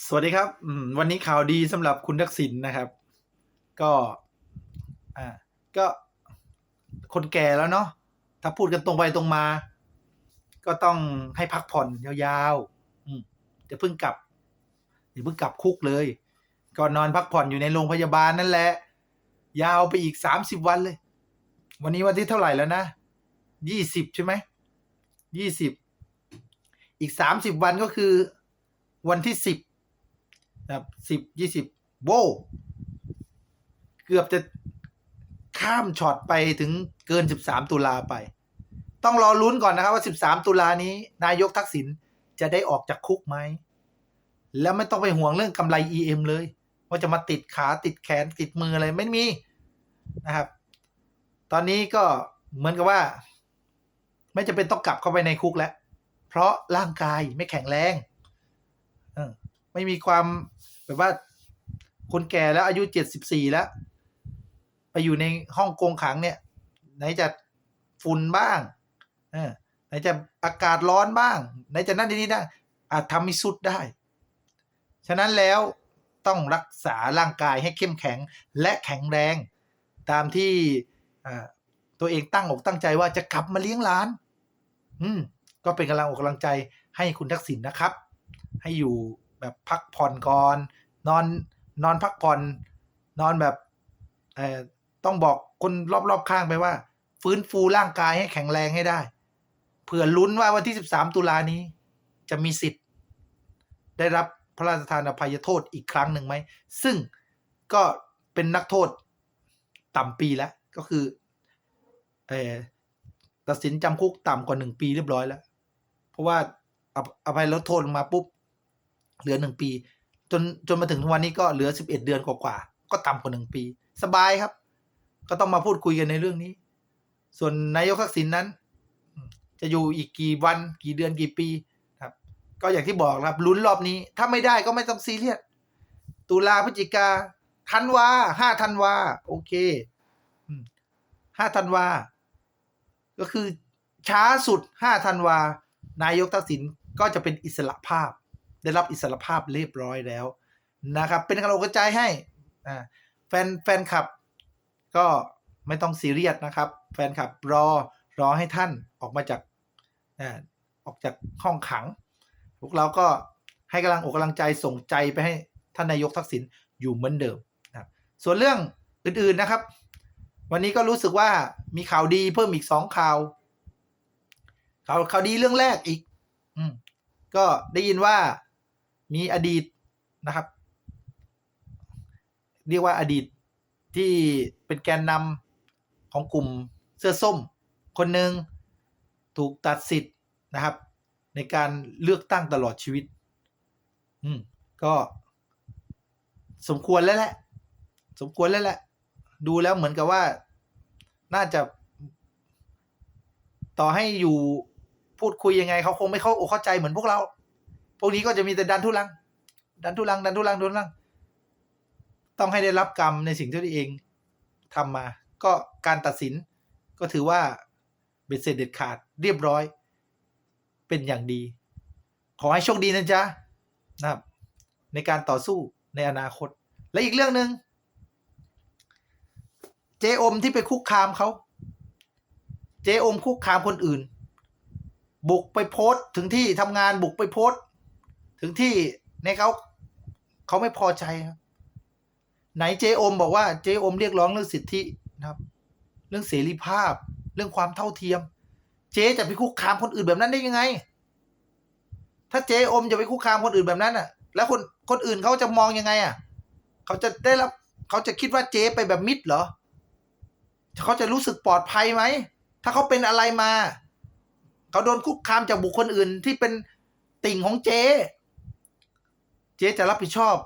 สวัสดีครับอืวันนี้ข่าวดีสำหรับคุณทักษิณนะครับ ก็ อ่า ก็คนแก่แล้วเนาะถ้าพูดกันตรงไปตรงมา ก็ต้องให้พักผ่อนยาวๆอืมจะเพิ่งกลับอย่าเพิ่งกลับคุกเลยก็นอนพักผ่อนอยู่ในโรงพยาบาลนั่นแหละ ยาวไปอีกสามสิบวันเลย วันนี้วันที่เท่าไหร่แล้วนะยี่สิบใช่ไหมยี่สิบอีกสามสิบวันก็คือวันที่สิบ นะครับสิบยี่สิบโวเกือบจะข้ามช็อตไปถึงเกินสิบสามตุลาไป ต้องรอลุ้นก่อนนะครับว่าสิบสามตุลานี้ นายกทักษิณจะได้ออกจากคุกไหม แล้วไม่ต้องไปห่วงเรื่องกำไร EM เลย ว่าจะมาติดขาติดแขนติดมืออะไรไม่มีนะครับ ตอนนี้ก็เหมือนกับว่า ไม่จะเป็นต้องกลับเข้าไปในคุกแล้ว เพราะร่างกายไม่แข็งแรง เออ ไม่มีความแบบว่า คนแก่แล้วอายุเจ็ดสิบสี่แล้ว ไปอยู่ในห้องกงขังเนี่ย ไหนจะฝุ่นบ้างเออไหนจะอากาศร้อนบ้าง ไหนจะนั่นนี่ได้อาจทำให้สุดได้ ฉะนั้นแล้วต้องรักษาร่างกายให้เข้มแข็งและแข็งแรง ตามที่ตัวเองตั้งอกตั้งใจว่าจะกลับมาเลี้ยงหลาน อืมก็เป็นกำลังอกกำลังใจให้คุณทักษิณนะครับ ให้อยู่ แบบพักผ่อนก่อน นอนนอนพักผ่อน นอนแบบเอ่อต้องบอกคนรอบๆข้างไปว่า ฟื้นฟูร่างกายให้แข็งแรงให้ได้เผื่อลุ้นว่าวันที่ 13 ตุลานี้ จะมีสิทธิ์ ได้รับพระราชทานอภัยโทษอีกครั้งหนึ่งไหม ซึ่งก็เป็นนักโทษต่ำปีแล้ว ก็คือเออตัดสินจำคุกต่ำกว่าหนึ่งปีเรียบร้อยแล้ว เพราะว่าอภอภัยลดโทษลงมาปุ๊บ เหลือหนึ่งปี จนจนมาถึงทุกวันนี้ก็เหลือสิบเอ็ดเดือนกว่าๆก็ต่ำกว่าหนึ่งปี สบายครับ ก็ต้องมาพูดคุยกันในเรื่องนี้ ส่วนนายกทักษิณนนั้น จะอยู่อีกกี่วันกี่เดือนกี่ปีครับ ก็อย่างที่บอกครับลุ้นรอบนี้ ถ้าไม่ได้ก็ไม่ต้องซีเรียสตุลาพฤศจิกาธันวาห้าธันวาโอเคห้าธันวา ก็คือช้าสุดห้าธันวา นายกทักษิณก็จะเป็นอิสระภาพ ได้รับอิสรภาพเรียบร้อยแล้วนะครับ เป็นกำลังอกใจให้แฟนแฟนคลับ ก็ไม่ต้องซีเรียสนะครับ แฟนคลับรอรอให้ท่านออกมาจากอออกจากห้องขัง พวกเราก็ให้กำลังอกกำลังใจส่งใจไปให้ท่านนายกทักษิณอยู่เหมือนเดิมนะส่วนเรื่องอื่นๆนะครับ วันนี้ก็รู้สึกว่ามีข่าวดีเพิ่มอีกสองข่าวข่าวข่าวดีเรื่องแรกอีก อืมก็ได้ยินว่า มีอดีตนะครับ เรียกว่าอดีตที่เป็นแกนนำของกลุ่มเสื้อส้ม คนหนึ่งถูกตัดสิทธิ์นะครับ ในการเลือกตั้งตลอดชีวิต อืมก็สมควรแล้วแหละ สมควรแล้วแหละ ดูแล้วเหมือนกับว่าน่าจะ ต่อให้อยู่พูดคุยยังไงเขาคงไม่เข้าอกเข้าใจเหมือนพวกเรา พวกนี้ก็จะมีแต่ดันทุลัง ดันทุลัง ดันทุลังดันทุลัง ต้องให้ได้รับกรรมในสิ่งที่ตัวเองทำมา ก็การตัดสินก็ถือว่าเบ็ดเสร็จเด็ดขาดเรียบร้อย เป็นอย่างดี ขอให้โชคดีนะจ๊ะนะครับ ในการต่อสู้ในอนาคต และอีกเรื่องหนึ่งเจอมที่ไปคุกคามเขา เจอมคุกคามคนอื่น บุกไปโพสต์ถึงที่ทำงานบุกไปโพสต์ ถึงที่ในเขาเขาไม่พอใจครับ ไหนเจอมบอกว่าเจอมเรียกร้องเรื่องสิทธินะครับ เรื่องเสรีภาพ เรื่องความเท่าเทียม เจจะไปคุกคามคนอื่นแบบนั้นได้ยังไง ถ้าเจอมจะไปคุกคามคนอื่นแบบนั้นอะ แล้วคนคนอื่นเขาจะมองยังไงอะ เขาจะได้รับเขาจะคิดว่าเจไปแบบมิดเหรอเขาจะรู้สึกปลอดภัยไหม ถ้าเขาเป็นอะไรมา เขาโดนคุกคามจากบุคคลอื่นที่เป็นติ่งของเจ เจ๊จะรับผิดชอบ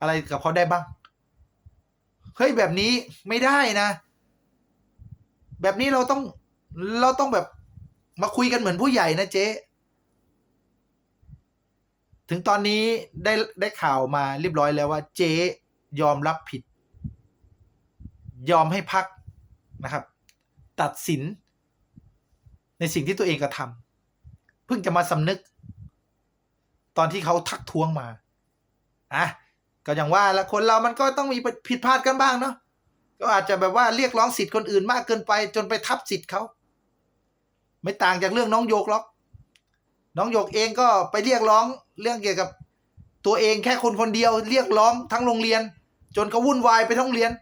อะไรกับเขาได้บ้าง เฮ้ยแบบนี้ไม่ได้นะ แบบนี้เราต้องเราต้องแบบมาคุยกันเหมือนผู้ใหญ่นะเจ๊ ถึงตอนนี้ได้ได้ข่าวมาเรียบร้อยแล้วว่า เจ๊ยอมรับผิด ยอมให้พักนะครับ ตัดสิน ในสิ่งที่ตัวเองกระทำเพิ่งจะมาสำนึก ตอนที่เขาทักท้วงมาอะก็อย่างว่าละคนเรามันก็ต้องมีผิดพลาดกันบ้างเนาะก็อาจจะแบบว่าเรียกร้องสิทธิ์คนอื่นมากเกินไป จนไปทับสิทธิ์เขาไม่ต่างจากเรื่องน้องโยกหรอก น้องโยกเองก็ไปเรียกร้องเรื่องเกี่ยวกับตัวเองแค่คนคนเดียว เรียกร้องทั้งโรงเรียน จนเขาวุ่นวายไปทั้งโรงเรียน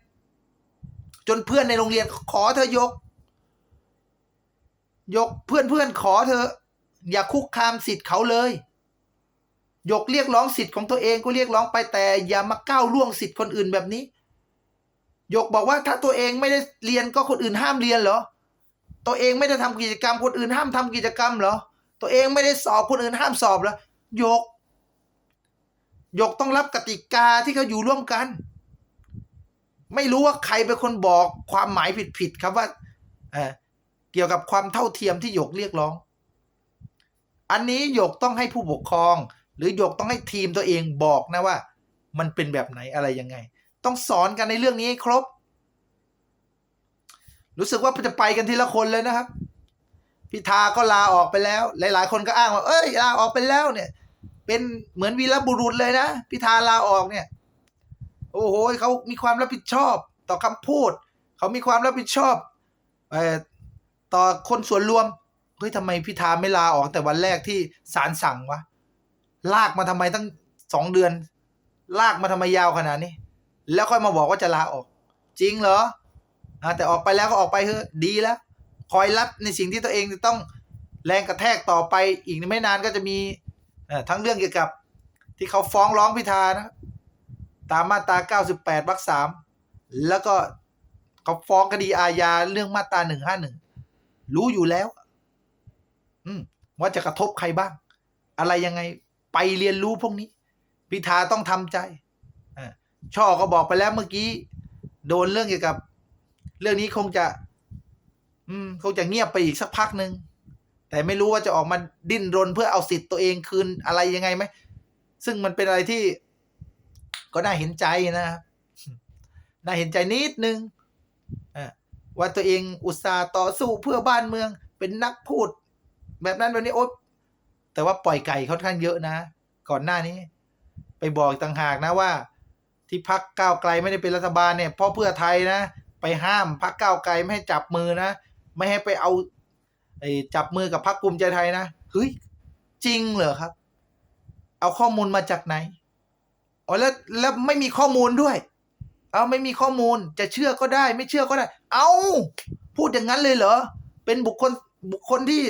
จนเพื่อนในโรงเรียนขอเธอยก ยกเพื่อนเพื่อนขอเธอ อย่าคุกคามสิทธิ์เขาเลย ยกเรียกร้องสิทธิ์ของตัวเองก็เรียกร้องไปแต่อย่ามาก้าวล่วงสิทธิ์คนอื่นแบบนี้ยกบอกว่าถ้าตัวเองไม่ได้เรียนก็คนอื่นห้ามเรียนเหรอ ตัวเองไม่ได้ทำกิจกรรมคนอื่นห้ามทำกิจกรรมเหรอ ตัวเองไม่ได้สอบคนอื่นห้ามสอบเหรอ ยก ยกต้องรับกติกาที่เขาอยู่ร่วมกัน ไม่รู้ว่าใครเป็นคนบอกความหมายผิดๆครับว่าเเกี่ยวกับความเท่าเทียมที่หยกเรียกร้อง อันนี้หยกต้องให้ผู้ปกครอง หรือหยกต้องให้ทีมตัวเองบอกนะว่า มันเป็นแบบไหนอะไรยังไง ต้องสอนกันในเรื่องนี้ให้ครบ รู้สึกว่าจะไปกันทีละคนเลยนะครับ พิธาก็ลาออกไปแล้ว หลาย ๆ คนก็อ้างว่า เอ้ยลาออกไปแล้วเนี่ย เป็นเหมือนวีรบุรุษเลยนะพิธาลาออกเนี่ย โอ้โหเขามีความรับผิดชอบ ต่อคำพูด เขามีความรับผิดชอบเอ่อต่อคนส่วนรวมเฮ้ยทำไมพิธาไม่ลาออกแต่วันแรกที่ศาลสั่งวะ ลากมาทำไมตั้งสองเดือน ลากมาทำไมยาวขนาดนี้ แล้วค่อยมาบอกว่าจะลาออก จริงเหรอแต่ออกไปแล้วก็ออกไปเถอะดีแล้ว คอยรับในสิ่งที่ตัวเองจะต้องแรงกระแทกต่อไปอีกไม่นานก็จะมีทั้งเรื่องเกี่ยวกับที่เขาฟ้องร้องพิธานะตามมาตรา 98วรรคสามแล้วก็เขาฟ้องคดีอาญาเรื่องมาตรา 151 รู้อยู่แล้ว อืมว่าจะกระทบใครบ้าง อะไรยังไง ไปเรียนรู้พวกนี้ พิธาต้องทำใจอ่าช่อก็บอกไปแล้วเมื่อกี้ โดนเรื่องเกี่ยวกับ เรื่องนี้คงจะ อืม คงจะเงียบไปอีกสักพักหนึ่งแต่ไม่รู้ว่าจะออกมาดิ้นรนเพื่อเอาสิทธิ์ตัวเองคืนอะไรยังไงไหมซึ่งมันเป็นอะไรที่ก็น่าเห็นใจนะครับน่าเห็นใจนิดนึงอะว่าตัวเองอุตส่าห์ต่อสู้เพื่อบ้านเมือง เป็นนักพูด แบบนั้นแบบนี้โอ๊ย แต่ว่าปล่อยไก่ค่อนข้างเยอะนะ ก่อนหน้านี้ ไปบอกต่างหากนะว่า ที่พักก้าวไกลไม่ได้เป็นรัฐบาลเนี่ยเพราะเพื่อไทยนะ ไปห้ามพักก้าวไกลไม่ให้จับมือนะ ไม่ให้ไปเอาไอ้จับมือกับพักภูมิใจไทยนะเฮ้ยจริงเหรอครับ เอาข้อมูลมาจากไหนอ๋อแล้วแล้วไม่มีข้อมูลด้วย เอาไม่มีข้อมูลจะเชื่อก็ได้ ไม่เชื่อก็ได้ เอาพูดอย่างนั้นเลยเหรอ เป็นบุคคลบุคคลที่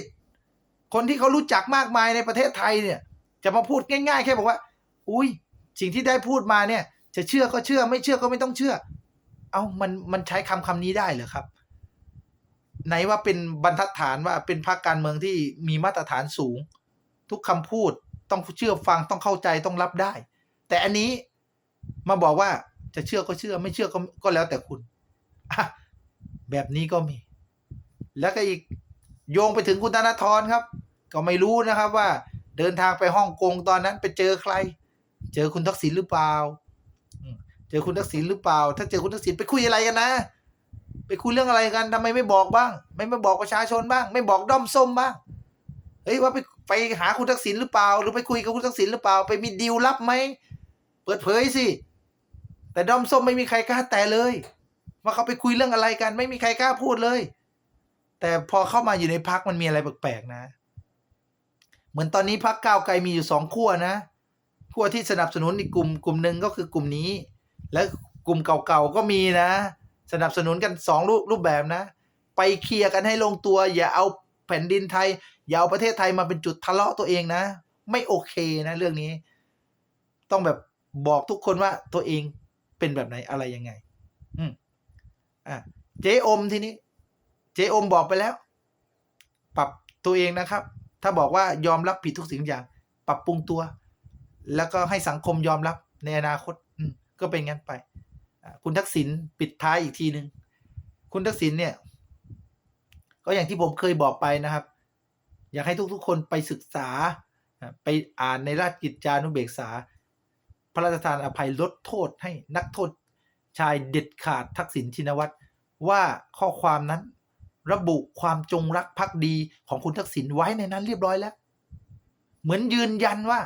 คนที่เขารู้จักมากมายในประเทศไทยเนี่ย จะมาพูดง่าย ๆ แค่บอกว่า อุ้ยสิ่งที่ได้พูดมาเนี่ย จะเชื่อก็เชื่อ ไม่เชื่อก็ไม่ต้องเชื่อ เอามันมันใช้คำคำนี้ได้เหรอครับ ไหนว่าเป็นบรรทัดฐานว่าเป็นพรรคการเมืองที่มีมาตรฐานสูง ทุกคำพูดต้องเชื่อฟังต้องเข้าใจต้องรับได้ แต่อันนี้มาบอกว่าจะเชื่อก็เชื่อ ไม่เชื่อก็ก็แล้วแต่คุณแบบนี้ก็มี แล้วก็อีก โยงไปถึงคุณธนาธรครับ ก็ไม่รู้นะครับว่าเดินทางไปฮ่องกงตอนนั้นไปเจอใคร เจอคุณทักษิณหรือเปล่า เจอคุณทักษิณหรือเปล่า ถ้าเจอคุณทักษิณไปคุยอะไรกันนะ ไปคุยเรื่องอะไรกันทำไมไม่บอกบ้าง ไม่ไม่บอกประชาชนบ้าง ไม่บอกด้อมส้มบ้าง เฮ้ยว่าไปไปหาคุณทักษิณหรือเปล่า หรือไปคุยกับคุณทักษิณหรือเปล่า ไปมีดีลลับไหม เปิดเผยสิ แต่ด้อมส้มไม่มีใครกล้าแต่เลย ว่าเขาไปคุยเรื่องอะไรกัน ไม่มีใครกล้าพูดเลย แต่พอเข้ามาอยู่ในพักมันมีอะไรแปลกๆนะ เหมือนตอนนี้พักก้าวไกลมีอยู่สองขั้วนะขั้วที่สนับสนุนอีกกลุ่มกลุ่มหนึ่งก็คือกลุ่มนี้ และกลุ่มเก่าๆก็มีนะ สนับสนุนกันสองรูปรูปแบบนะ ไปเคลียร์กันให้ลงตัว อย่าเอาแผ่นดินไทย อย่าเอาประเทศไทยมาเป็นจุดทะเลาะตัวเองนะ ไม่โอเคนะเรื่องนี้ ต้องแบบบอกทุกคนว่าตัวเองเป็นแบบไหนอะไรยังไง อืมอะเจ๊อมทีนี้ เจอมบอกไปแล้ว ปรับตัวเองนะครับ ถ้าบอกว่ายอมรับผิดทุกสิ่งอย่าง ปรับปรุงตัว แล้วก็ให้สังคมยอมรับในอนาคตก็เป็นงั้นไปคุณทักษิณปิดท้ายอีกทีหนึ่งคุณทักษิณเนี่ย ก็อย่างที่ผมเคยบอกไปนะครับ อยากให้ทุกๆคนไปศึกษา ไปอ่านในราชกิจจานุเบกษา พระราชทานอภัยลดโทษให้นักโทษชายเด็ดขาดทักษิณชินวัตรว่าข้อความนั้น ระบุความจงรักภักดีของคุณทักษิณไว้ในนั้นเรียบร้อยแล้ว เหมือนยืนยันว่า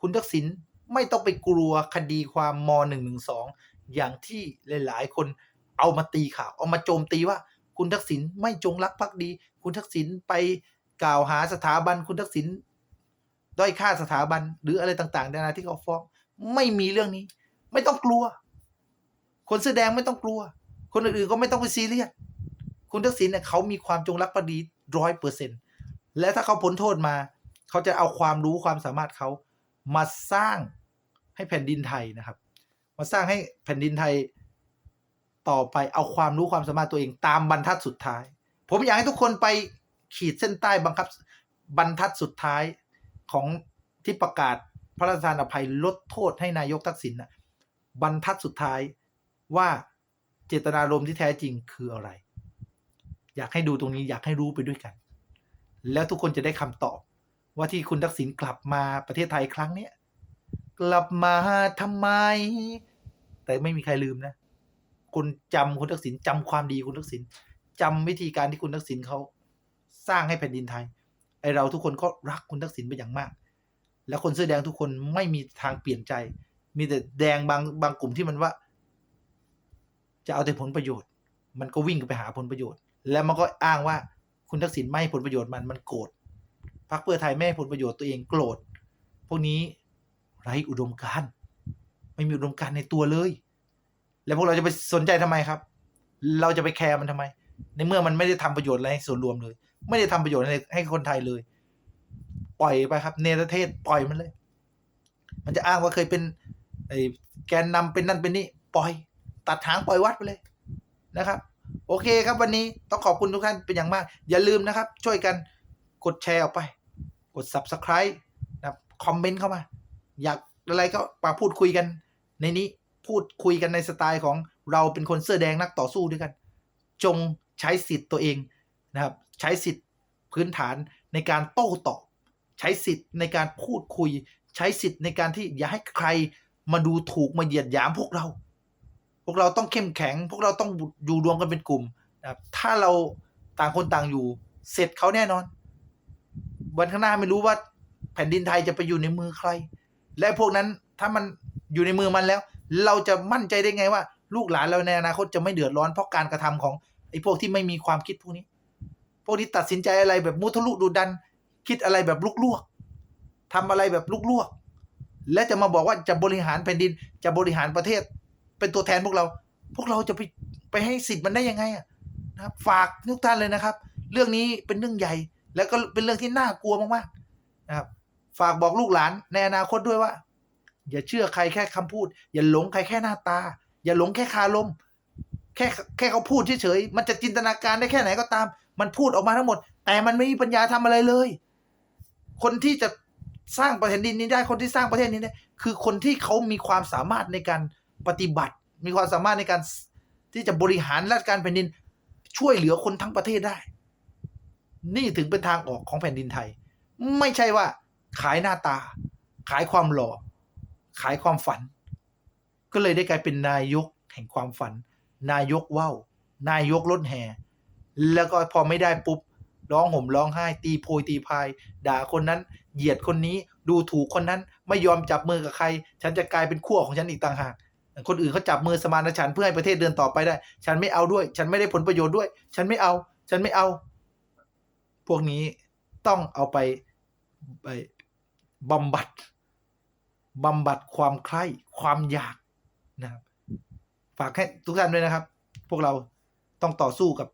คุณทักษิณไม่ต้องไปกลัวคดีความม .112 อย่างที่หลาย ๆ คนเอามาตีข่าวเอามาโจมตีว่า คุณทักษิณไม่จงรักภักดี คุณทักษิณไปกล่าวหาสถาบันคุณทักษิณด้อยค่าสถาบันหรืออะไรต่างๆนานาที่เขาฟ้อง ไม่มีเรื่องนี้ ไม่ต้องกลัว คนเสื้อแดงไม่ต้องกลัว คนอื่นๆก็ไม่ต้องไปซีเรียส คุณทักษิณเนี่ยเขามีความจงรักภักดีร้อยเปอร์เซ็นต์และถ้าเขาพ้นโทษมา เขาจะเอาความรู้ความสามารถเขามาสร้างให้แผ่นดินไทยนะครับ มาสร้างให้แผ่นดินไทยต่อไปเอาความรู้ความสามารถตัวเองตามบรรทัดสุดท้าย ผมอยากให้ทุกคนไปขีดเส้นใต้บังคับบรรทัดสุดท้ายของที่ประกาศพระราชทานอภัยลดโทษให้นายกทักษิณนะบรรทัดสุดท้ายว่าเจตนารมณ์ที่แท้จริงคืออะไร อยากให้ดูตรงนี้อยากให้รู้ไปด้วยกัน แล้วทุกคนจะได้คำตอบ ว่าที่คุณทักษิณกลับมาประเทศไทยครั้งเนี้ยกลับมาทำไม แต่ไม่มีใครลืมนะ คุณจำคุณทักษิณจำความดีคุณทักษิณจำวิธีการที่คุณทักษิณเขาสร้างให้แผ่นดินไทยไอเราทุกคนก็รักคุณทักษิณเป็นอย่างมาก แล้วคนเสื้อแดงทุกคนไม่มีทางเปลี่ยนใจ มีแต่แดงบางบางกลุ่มที่มันว่า จะเอาแต่ผลประโยชน์ มันก็วิ่งไปหาผลประโยชน์ แล้วมันก็อ้างว่าคุณทักษิณไม่ให้ผลประโยชน์มันมันโกรธพรรคเพื่อไทยไม่ให้ผลประโยชน์ตัวเองโกรธพวกนี้ไร้อุดมการณ์ไม่มีอุดมการณ์ในตัวเลย แล้วพวกเราจะไปสนใจทำไมครับ เราจะไปแคร์มันทำไม ในเมื่อมันไม่ได้ทำประโยชน์อะไรส่วนรวมเลย ไม่ได้ทำประโยชน์อะไรให้คนไทยเลย ปล่อยไปครับ เนรเทศปล่อยมันเลย มันจะอ้างว่าเคยเป็นไอ้แกนนำเป็นนั่นเป็นนี่ปล่อย ตัดหางปล่อยวัดไปเลยนะครับ โอเคครับวันนี้ต้องขอบคุณทุกท่านเป็นอย่างมาก อย่าลืมนะครับ ช่วยกันกดแชร์ออกไป กด subscribe นะครับคอมเมนต์เข้ามา อยากอะไรก็มาพูดคุยกัน ในนี้พูดคุยกันในสไตล์ของเราเป็นคนเสื้อแดงนักต่อสู้ด้วยกัน จงใช้สิทธิ์ตัวเองนะครับ ใช้สิทธิ์พื้นฐานในการโต้ตอบ ใช้สิทธิ์ในการพูดคุย ใช้สิทธิ์ในการที่อย่าให้ใครมาดูถูกมาเหยียดหยามพวกเรา พวกเราต้องเข้มแข็ง พวกเราต้องอยู่รวมกันเป็นกลุ่มนะครับถ้าเราต่างคนต่างอยู่ เสร็จเขาแน่นอน วันข้างหน้าไม่รู้ว่าแผ่นดินไทยจะไปอยู่ในมือใคร และพวกนั้นถ้ามันอยู่ในมือมันแล้ว เราจะมั่นใจได้ไงว่า ลูกหลานเราในอนาคตจะไม่เดือดร้อนเพราะการกระทำของไอ้พวกที่ไม่มีความคิดพวกนี้ พวกที่ตัดสินใจอะไรแบบมุทะลุดูดัน คิดอะไรแบบลุกลวกทำอะไรแบบลุกลวก และจะมาบอกว่าจะบริหารแผ่นดินจะบริหารประเทศ เป็นตัวแทนพวกเรา พวกเราจะไปไปให้สิทธิ์มันได้ยังไงอะนะครับฝากทุกท่านเลยนะครับ เรื่องนี้เป็นเรื่องใหญ่ แล้วก็เป็นเรื่องที่น่ากลัวมากๆนะครับ ฝากบอกลูกหลานในอนาคตด้วยว่า อย่าเชื่อใครแค่คำพูด อย่าหลงใครแค่หน้าตา อย่าหลงแค่คารมแค่แค่เขาพูดเฉยๆมันจะจินตนาการได้แค่ไหนก็ตาม มันพูดออกมาทั้งหมด แต่มันไม่มีปัญญาทำอะไรเลย คนที่จะสร้างประเทศดินนี้ได้คนที่สร้างประเทศนี้ได้คือคนที่เขามีความสามารถในการ ปฏิบัติ มีความสามารถในการที่จะบริหารราชการแผ่นดินช่วยเหลือคนทั้งประเทศได้ นี่ถึงเป็นทางออกของแผ่นดินไทย ไม่ใช่ว่าขายหน้าตา ขายความหล่อ ขายความฝัน ก็เลยได้กลายเป็นนายกแห่งความฝัน นายกว่าว นายกรถแห่ แล้วก็พอไม่ได้ปุ๊บ ร้องห่มร้องไห้ ตีโพยตีพาย ด่าคนนั้น เหยียดคนนี้ ดูถูกคนนั้น ไม่ยอมจับมือกับใคร ฉันจะกลายเป็นขั้วของฉันอีกต่างหาก คนอื่นเขาจับมือสมานฉันเพื่อให้ประเทศเดินต่อไปได้ ฉันไม่เอาด้วย ฉันไม่ได้ผลประโยชน์ด้วย ฉันไม่เอา ฉันไม่เอา พวกนี้ต้องเอาไปไปบำบัดบำบัดความใคร่ความอยากนะครับฝากให้ทุกท่านด้วยนะครับ พวกเราต้องต่อสู้กับ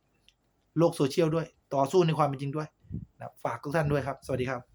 โลกโซเชียลด้วย ต่อสู้ในความเป็นจริงด้วยนะฝากทุกท่านด้วยครับ สวัสดีครับ